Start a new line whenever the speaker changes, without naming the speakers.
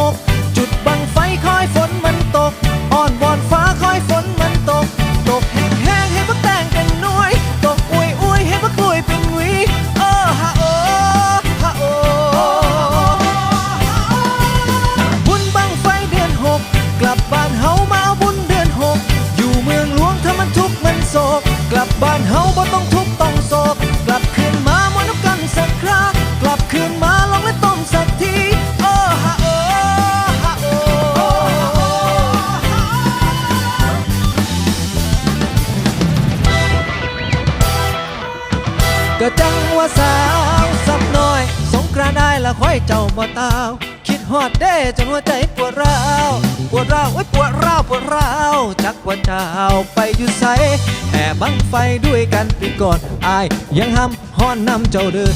หกจุดบังไฟคอยฝนมันตก อ่อนวอนฟ้าคอยฝนมันตก ตกแห้งแห้งๆให้พักแตงเป็นน่วยตกอวยอวยให้พักกล้วยเป็นหวีโอ้ฮะโอ้ฮะโอ้บุญบังไฟเดือนหก กลับบ้านเฮามาเอาบุญเดือนหก อยู่เมืองหลวงถ้ามันทุกข์มันโศก กลับบ้านเฮาบ่ต้องทุกข์ต้องโศก ก็จังว่าสาวสักหน่อย สงกรานได้ละค่อยเจ้าบ่ตาว คิดฮอดเด้จนหัวใจปวดร้าวปวดร้าวไอ้ปวดร้าวปวดร้าวจักว่าเจ้าไปอยู่ไสแห่บังไฟด้วยกันปีก่อนอายยังห้ำฮ้อนนำเจ้าเด้อ